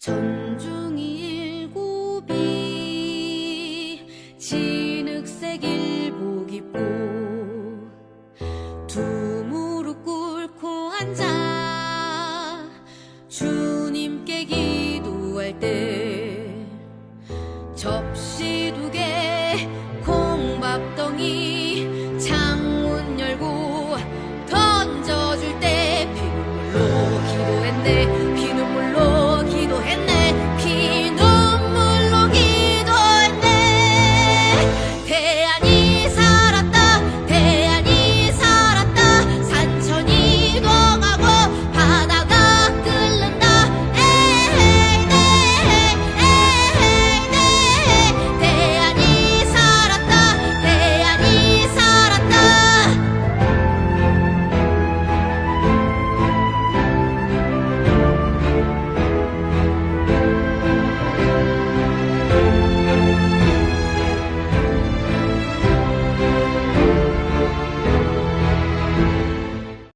전중이 일곱이 진흙색 일복 입고 두 무릎 꿇고 앉아 주님께 기도할 때 접시 que